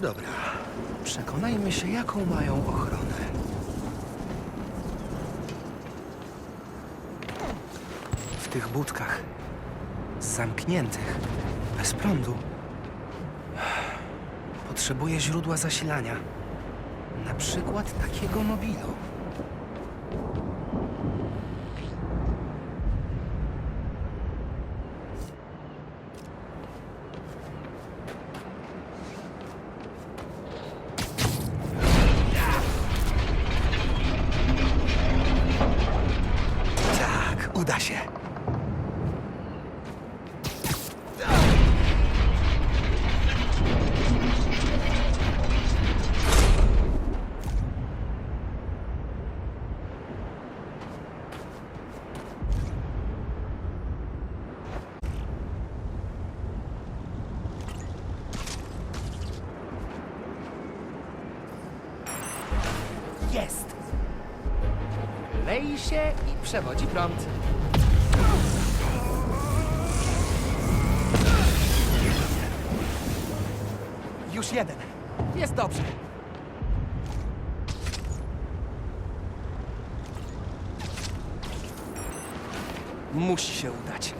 Dobra, przekonajmy się, jaką mają ochronę. W tych budkach, zamkniętych, bez prądu, potrzebuję źródła zasilania. Na przykład takiego mobilu. Się i przewodzi prąd. Już jeden. Jest dobrze. Musi się udać.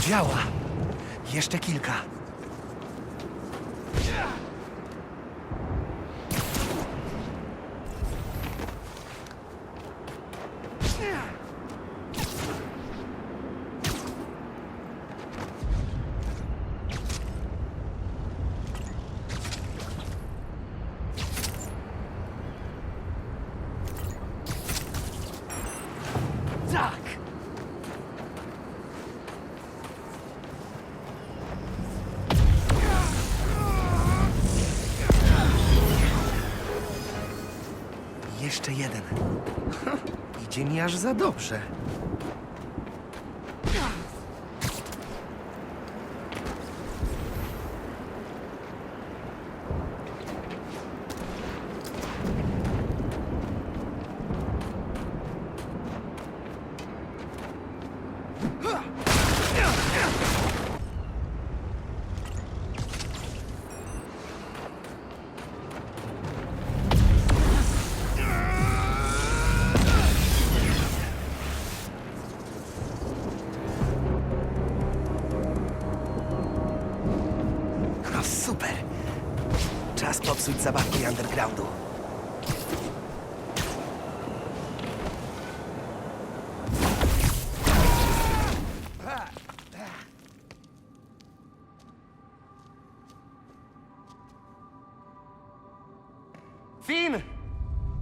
Działa. Jeszcze kilka. Aż za dobrze.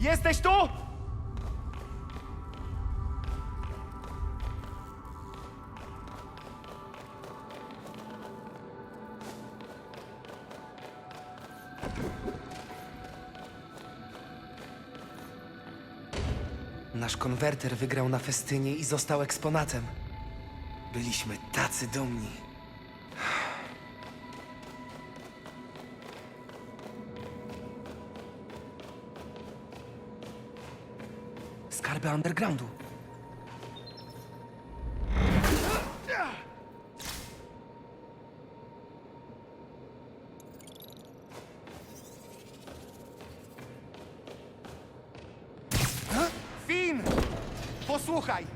Jesteś tu? Nasz konwerter wygrał na festynie i został eksponatem. Byliśmy tacy dumni. Skarby undergroundu. Finn! Posłuchaj!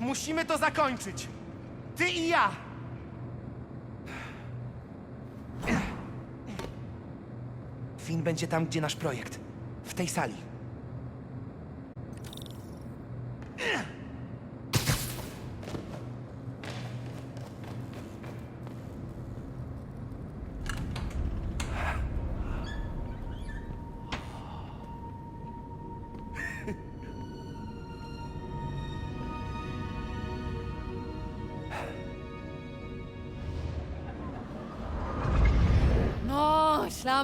Musimy to zakończyć! Ty i ja! Finn będzie tam, gdzie nasz projekt. W tej sali.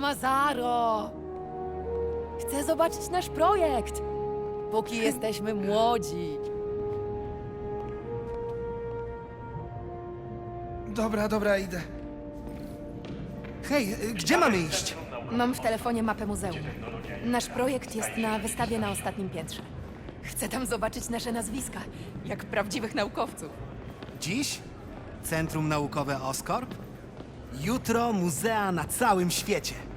No, ślamazaro! Chcę zobaczyć nasz projekt, póki jesteśmy młodzi. Dobra, dobra, idę. Hej, y, gdzie mamy iść? Mam w telefonie mapę muzeum. Nasz projekt jest na wystawie na ostatnim piętrze. Chcę tam zobaczyć nasze nazwiska, jak prawdziwych naukowców. Dziś? Centrum Naukowe Oskorp? Jutro muzea na całym świecie.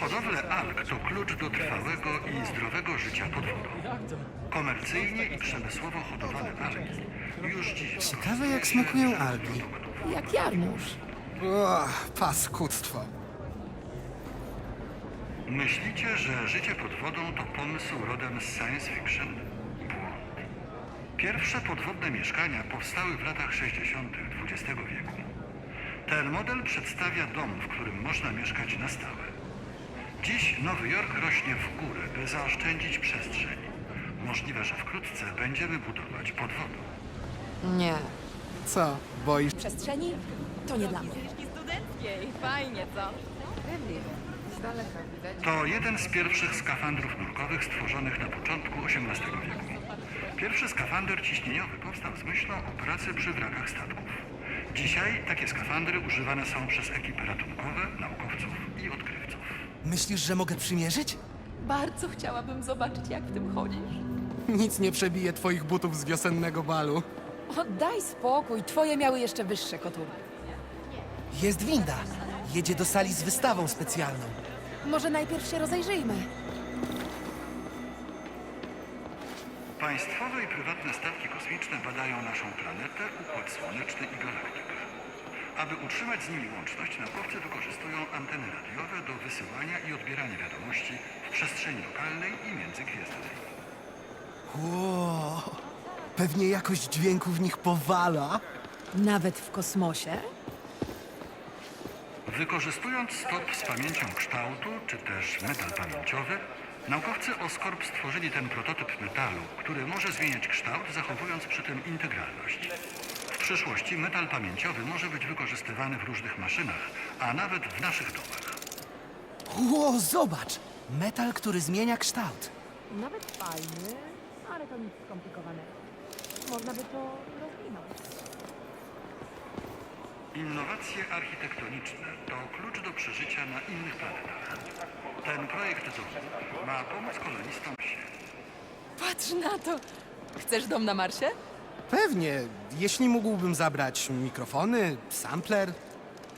Hodowle alg to klucz do trwałego i zdrowego życia pod wodą. Komercyjnie i przemysłowo hodowane algi już dziś Ciekawe jak smakują algi. Jak Jarmusz. O, paskudztwo. Myślicie, że życie pod wodą to pomysł rodem z science fiction? Błąd. Pierwsze podwodne mieszkania powstały w latach 60. XX wieku. Ten model przedstawia dom, w którym można mieszkać na stałe. Dziś Nowy Jork rośnie w górę, by zaoszczędzić przestrzeń. Możliwe, że wkrótce będziemy budować pod wodą. Nie. Co, boisz? Przestrzeni? To nie dla mnie. studenckiej. Fajnie, co? To jeden z pierwszych skafandrów nurkowych stworzonych na początku XVIII wieku. Pierwszy skafander ciśnieniowy powstał z myślą o pracy przy wrakach statków. Dzisiaj takie skafandry używane są przez ekipy ratunkowe, naukowców i odkrywców. Myślisz, że mogę przymierzyć? Bardzo chciałabym zobaczyć, jak w tym chodzisz. Nic nie przebije twoich butów z wiosennego balu. O, daj spokój, twoje miały jeszcze wyższe kotury. Jest winda. Jedzie do sali z wystawą specjalną. Może najpierw się rozejrzyjmy. Państwowe i prywatne statki kosmiczne badają naszą planetę, Układ Słoneczny i galaktykę. Aby utrzymać z nimi łączność, naukowcy wykorzystują anteny radiowe do wysyłania i odbierania wiadomości w przestrzeni lokalnej i międzygwiezdnej. Ło, pewnie jakość dźwięku w nich powala. Nawet w kosmosie? Wykorzystując stop z pamięcią kształtu, czy też metal pamięciowy, naukowcy Oscorp stworzyli ten prototyp metalu, który może zmieniać kształt, zachowując przy tym integralność. W przyszłości metal pamięciowy może być wykorzystywany w różnych maszynach, a nawet w naszych domach. Ło, zobacz! Metal, który zmienia kształt. Nawet fajny, ale to nic skomplikowanego. Można by to rozwinąć. Innowacje architektoniczne to klucz do przeżycia na innych planetach. Ten projekt domu ma pomóc kolonistom się. Patrz na to! Chcesz dom na Marsie? Pewnie, jeśli mógłbym zabrać mikrofony, sampler,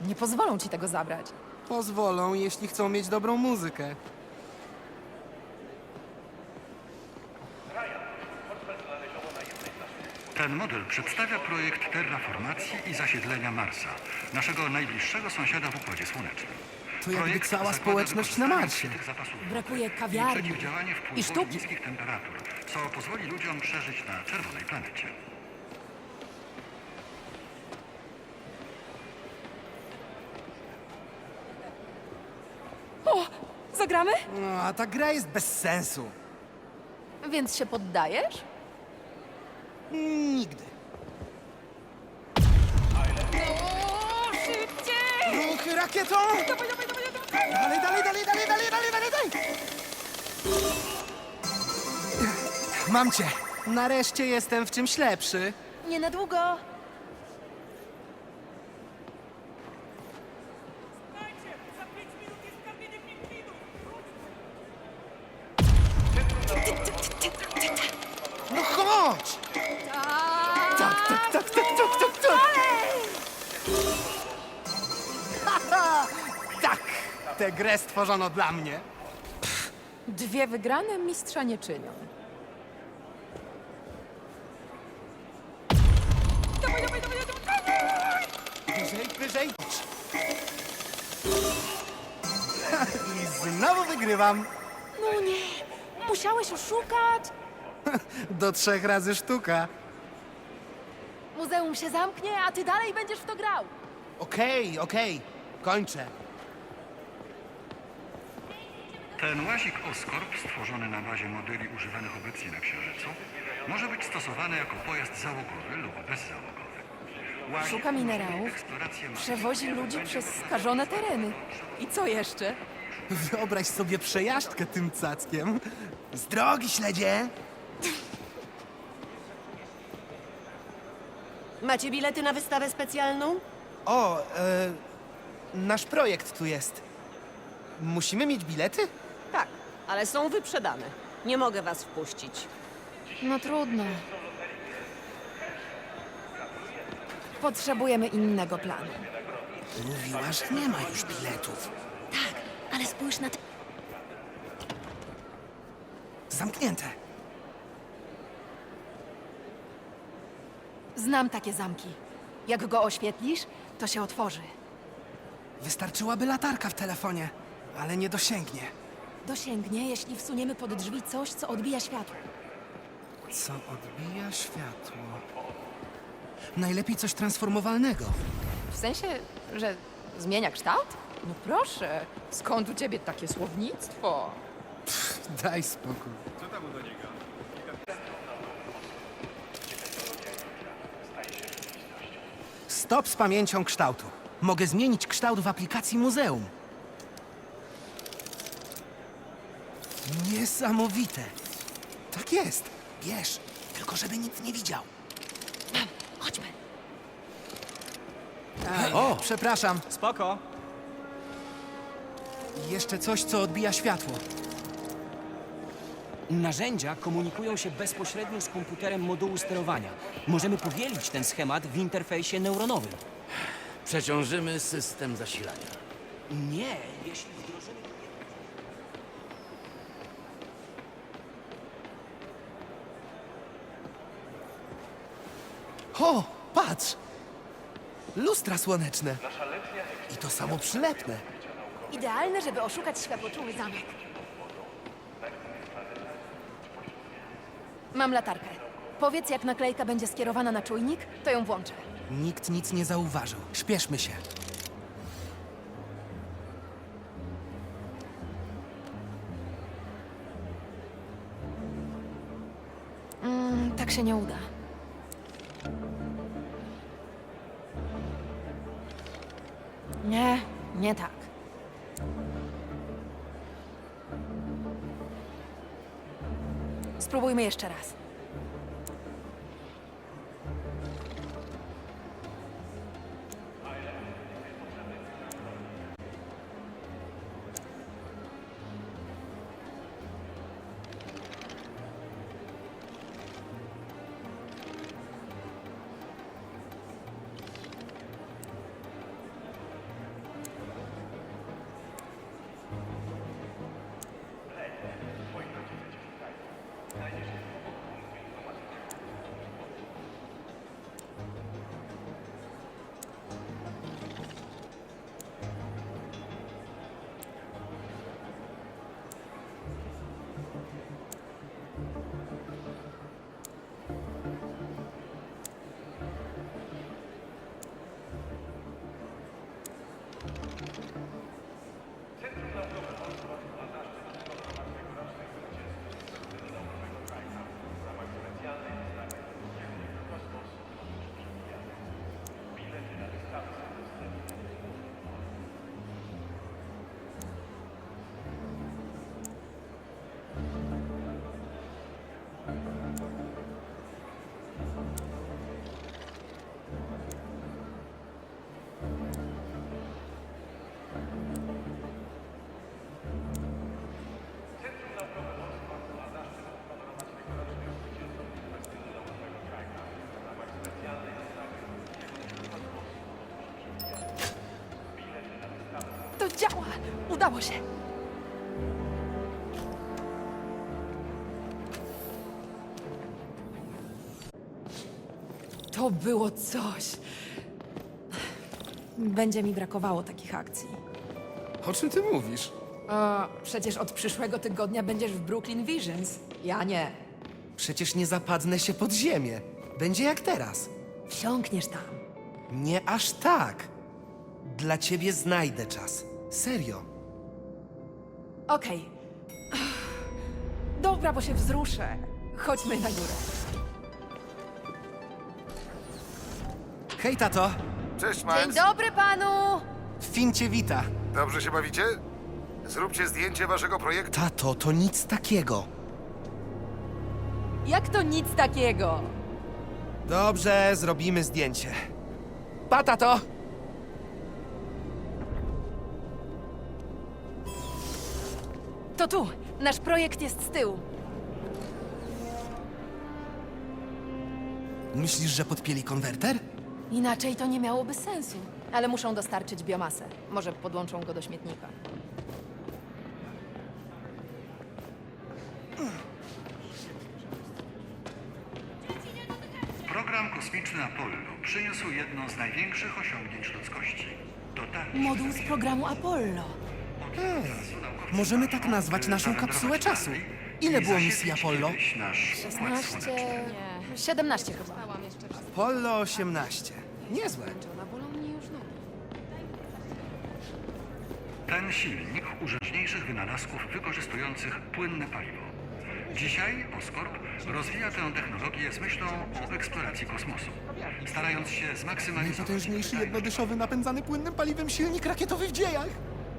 Nie pozwolą ci tego zabrać. pozwolą, jeśli chcą mieć dobrą muzykę. Ten model przedstawia projekt terraformacji i zasiedlenia Marsa, naszego najbliższego sąsiada w Układzie Słonecznym. To jakby Projekt cała zakłada społeczność na wykorzystanie Marsie. zapasów Brakuje kawiarni przeciwdziałanie i wpływowi sztuki. niskich temperatur, co pozwoli ludziom przeżyć na czerwonej planecie. O! Zagramy? No, a ta gra jest bez sensu. Więc się poddajesz? Nigdy. O, szybciej! Ruchy rakietą! Dalej, dalej, dalej, dalej, dalej, dalej, dalej, dalej! Mam cię. Nareszcie jestem w czymś lepszy. Nie na długo. Stworzono dla mnie. Dwie wygrane mistrza nie czynią. Wyżej, wyżej. I znowu wygrywam. No nie, musiałeś oszukać. Do trzech razy sztuka. Muzeum się zamknie, a ty dalej będziesz w to grał. Okej, okej. Kończę. Ten łazik Oscorp, stworzony na bazie modeli używanych obecnie na Księżycu, może być stosowany jako pojazd załogowy lub bezzałogowy. Łazik Szuka minerałów, eksplorację Marsa. Przewozi ludzi przez skażone tereny. I co jeszcze? Wyobraź sobie przejażdżkę tym cackiem. Z drogi, śledzie! Macie bilety na wystawę specjalną? O, e, nasz projekt tu jest. Musimy mieć bilety? Tak, ale są wyprzedane. Nie mogę was wpuścić. No trudno. Potrzebujemy innego planu. Mówiła, że nie ma już biletów. Tak, ale spójrz na te... Zamknięte. Znam takie zamki. Jak go oświetlisz, to się otworzy. Wystarczyłaby latarka w telefonie, ale nie dosięgnie. Dosięgnie, jeśli wsuniemy pod drzwi coś, co odbija światło. Co odbija światło? Najlepiej coś transformowalnego. W sensie, że zmienia kształt? No proszę, skąd u ciebie takie słownictwo? Daj spokój. Stop z pamięcią kształtu. Mogę zmienić kształt w aplikacji muzeum. Niesamowite. Tak jest. Bierz, tylko żeby nikt nie widział. Chodźmy. O, przepraszam. Spoko. Jeszcze coś, co odbija światło. Narzędzia komunikują się bezpośrednio z komputerem modułu sterowania. Możemy powielić ten schemat w interfejsie neuronowym. Przeciążymy system zasilania. Nie, jeśli O, patrz! Lustra słoneczne. I to samo przylepne. Idealne, żeby oszukać światłoczuły zamek. Mam latarkę. Powiedz, jak naklejka będzie skierowana na czujnik, to ją włączę. Nikt nic nie zauważył. Śpieszmy się. Mm, tak się nie uda. Spróbujmy jeszcze raz. Udało się! To było coś. Będzie mi brakowało takich akcji. O czym ty mówisz? A przecież od przyszłego tygodnia będziesz w Brooklyn Visions. Ja nie. Przecież nie zapadnę się pod ziemię. Będzie jak teraz. Wsiąkniesz tam. Nie aż tak. Dla ciebie znajdę czas. Serio. Okej. Dobra, bo się wzruszę. Chodźmy na górę. Hej, tato. Cześć, Dzień Miles. dobry panu! Fin cię wita. Dobrze się bawicie? Zróbcie zdjęcie waszego projektu. Tato, to nic takiego. Jak to nic takiego? Dobrze, zrobimy zdjęcie. Pa, tato! To tu. Nasz projekt jest z tyłu. Myślisz, że podpieli konwerter? Inaczej to nie miałoby sensu. Ale muszą dostarczyć biomasę. Może podłączą go do śmietnika. Program kosmiczny Apollo przyniósł jedno z największych osiągnięć ludzkości. Dotarliśmy Moduł z programu Apollo. Możemy tak nazwać naszą kapsułę czasu. Ile było misji Apollo? Nasz 16... 17 chyba. Apollo 18. Niezłe. Bolą mnie już nogi. Ten silnik użyteczniejszych wynalazków wykorzystujących płynne paliwo. Dzisiaj Oscorp rozwija tę technologię z myślą o eksploracji kosmosu, starając się zmaksymalizować... Najpotężniejszy jednodyszowy napędzany płynnym paliwem silnik rakietowy w dziejach.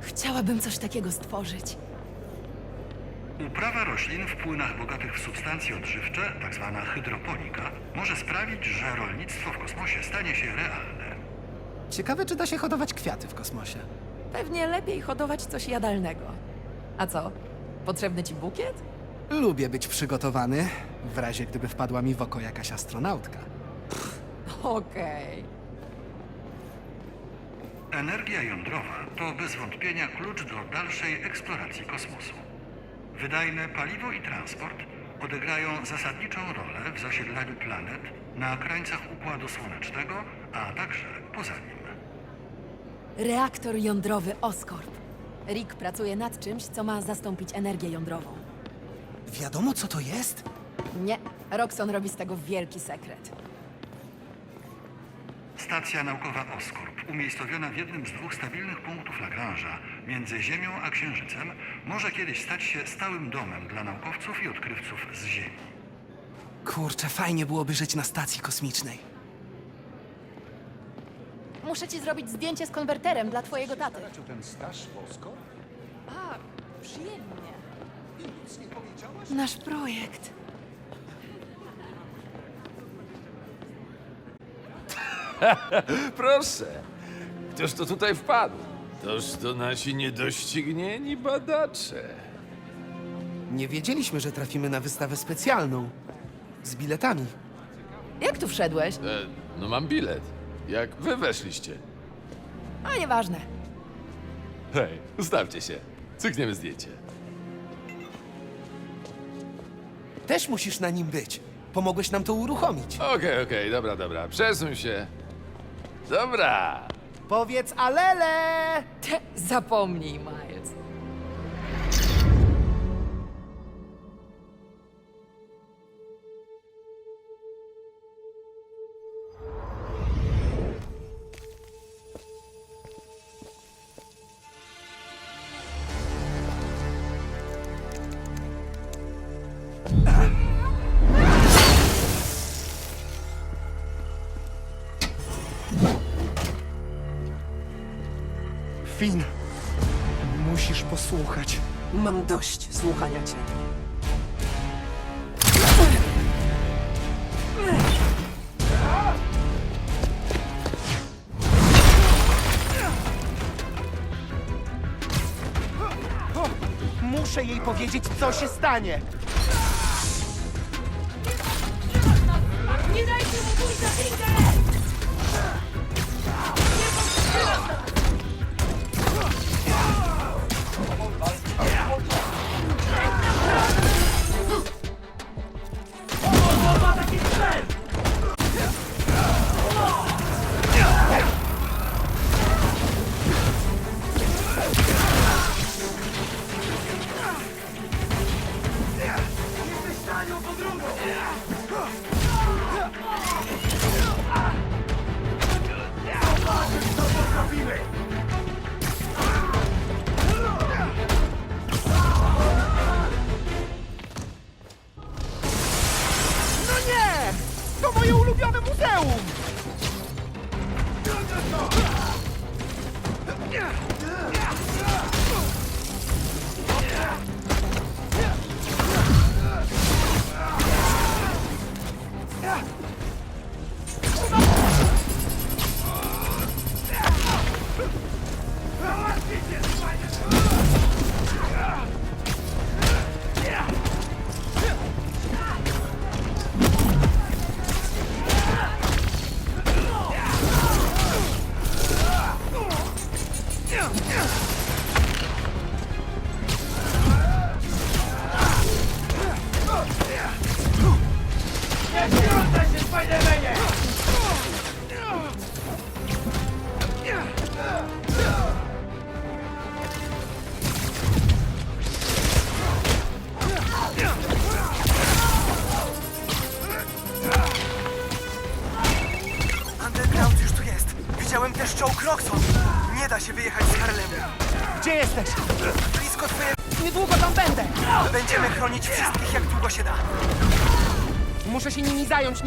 Chciałabym coś takiego stworzyć. Uprawa roślin w płynach bogatych w substancje odżywcze, tzw. hydroponika, może sprawić, że rolnictwo w kosmosie stanie się realne. Ciekawe, czy da się hodować kwiaty w kosmosie. Pewnie lepiej hodować coś jadalnego. A co? Potrzebny ci bukiet? Lubię być przygotowany, w razie gdyby wpadła mi w oko jakaś astronautka. Okej. Energia jądrowa to bez wątpienia klucz do dalszej eksploracji kosmosu. Wydajne paliwo i transport odegrają zasadniczą rolę w zasiedlaniu planet na krańcach Układu Słonecznego, a także poza nim. Reaktor jądrowy Oscorp. Rick pracuje nad czymś, co ma zastąpić energię jądrową. Wiadomo, co to jest? Nie, Roxon robi z tego wielki sekret. Stacja naukowa Oscorp, umiejscowiona w jednym z dwóch stabilnych punktów Lagrange'a między Ziemią a Księżycem, może kiedyś stać się stałym domem dla naukowców i odkrywców z Ziemi. Kurczę, fajnie byłoby żyć na stacji kosmicznej. Muszę ci zrobić zdjęcie z konwerterem dla twojego taty. A, przyjemnie. Nasz projekt. Proszę, któż to tutaj wpadł? Toż to nasi niedoścignieni badacze. Nie wiedzieliśmy, że trafimy na wystawę specjalną. Z biletami. Jak tu wszedłeś? E, no mam bilet. Jak wy weszliście? A nieważne. Hej, ustawcie się. Cykniemy zdjęcie. Też musisz na nim być. Pomogłeś nam to uruchomić. Okej, okej, dobra, dobra. Przesuń się. Dobra. Powiedz alele! Te, zapomnij, Miles. Fin, musisz posłuchać. Mam dość słuchania cię. Muszę jej powiedzieć, co się stanie.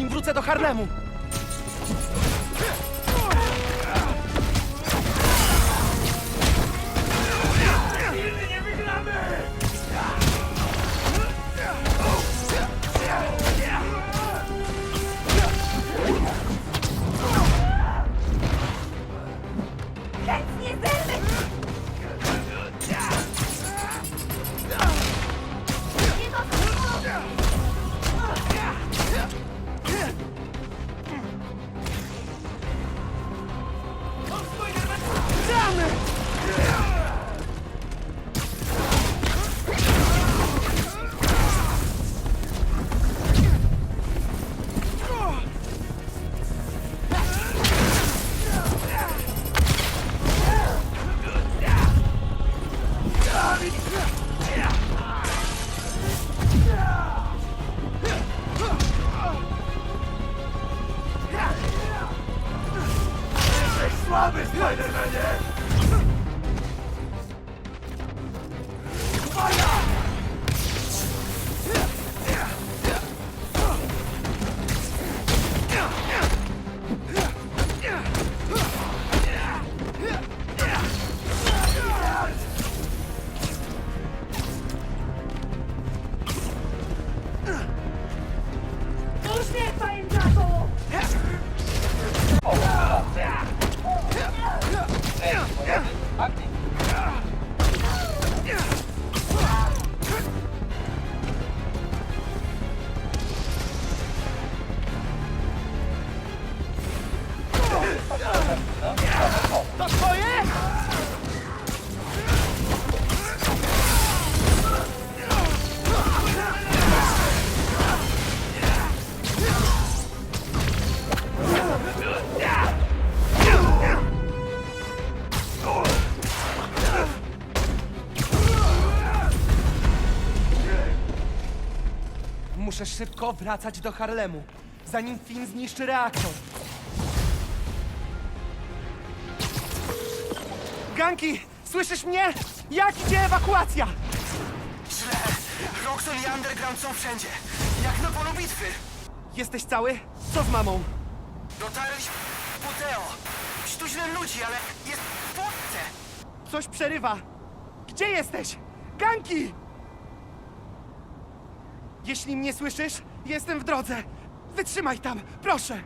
Nimi zająć, nim wrócę do Harlemu. Slavic! Muszę szybko wracać do Harlemu, zanim Finn zniszczy reaktor. Ganki, słyszysz mnie? Jak idzie ewakuacja? Źle. Roxon i Underground są wszędzie. Jak na polu bitwy. Jesteś cały? Co z mamą? Dotarliśmy do Puteo. Sztuźne ludzi, ale jest w. Coś przerywa. Gdzie jesteś? Ganki! Jeśli mnie słyszysz, jestem w drodze. Wytrzymaj tam, proszę.